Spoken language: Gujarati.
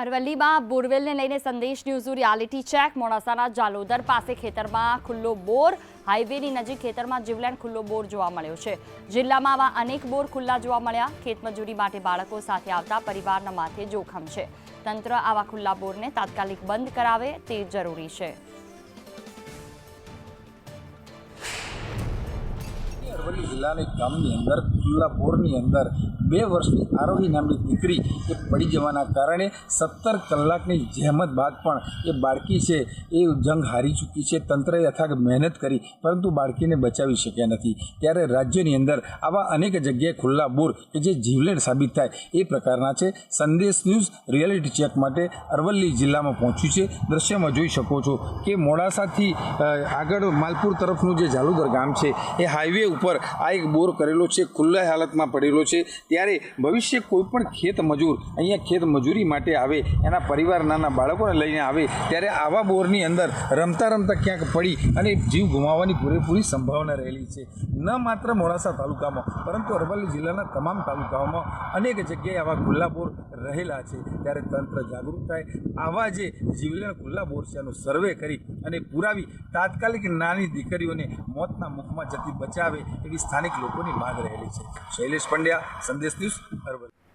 અરવલ્લીમાં બોરવેલને લઈને સંદેશ ન્યૂઝ રિયાલિટી ચેક. મોડાસાના જાલોદર પાસે ખેતરમાં ખુલ્લો બોર, હાઈવેની નજીક ખેતરમાં જીવલેણ ખુલ્લો બોર જોવા મળ્યો છે. જિલ્લામાં આવા અનેક બોર ખુલ્લા જોવા મળ્યા. ખેતમજૂરી માટે બાળકો સાથે આવતા પરિવારના માથે જોખમ છે. તંત્ર આવા ખુલ્લા બોરને તાત્કાલિક બંધ કરાવે તે જરૂરી છે. અરવલ્લી જિલ્લાના ગામની અંદર, ખુલ્લા બોરની અંદર બે વર્ષની આરોહી નામની દીકરી એ પડી જવાના કારણે સત્તર કલાકની જહેમત બાદ પણ એ બાળકી છે એ જંગ હારી ચૂકી છે. તંત્રએ અથાગ મહેનત કરી, પરંતુ બાળકીને બચાવી શક્યા નથી. ત્યારે રાજ્યની અંદર આવા અનેક જગ્યાએ ખુલ્લા બોર કે જે જીવલેણ સાબિત થાય એ પ્રકારના છે. સંદેશ ન્યૂઝ રિયાલિટી ચેક માટે અરવલ્લી જિલ્લામાં પહોંચ્યું છે. દ્રશ્યમાં જોઈ શકો છો કે મોડાસાથી આગળ માલપુર તરફનું જે જાલુદર ગામ છે, એ હાઈવે ઉપર આ એક બોર કરેલો છે, ખુલ્લા હાલતમાં પડેલો છે. ત્યારે ભવિષ્ય કોઈપણ ખેત મજૂર, અહીંયા ખેત મજૂરી માટે આવે, એના પરિવાર નાના બાળકોને લઈને આવે, ત્યારે આવા બોરની અંદર રમતા રમતા ક્યાંક પડી અને જીવ ગુમાવવાની પૂરેપૂરી સંભાવના રહેલી છે. ન માત્ર મોડાસા તાલુકામાં, પરંતુ અરવલ્લી જિલ્લાના તમામ તાલુકાઓમાં અનેક જગ્યાએ આવા ખુલ્લા બોર રહેલા છે. ત્યારે તંત્ર જાગૃત થાય, આવા જે જીવલેણ ખુલ્લા બોર છે એનો સર્વે કરી અને પુરાવી તાત્કાલિક નાની દીકરીઓને મોતના મુખમાં જતી બચાવે એવી સ્થાનિક લોકોની માંગ રહેલી છે. શૈલેષ પંડ્યા સંદેશ ન્યૂઝ અરવલ્લી.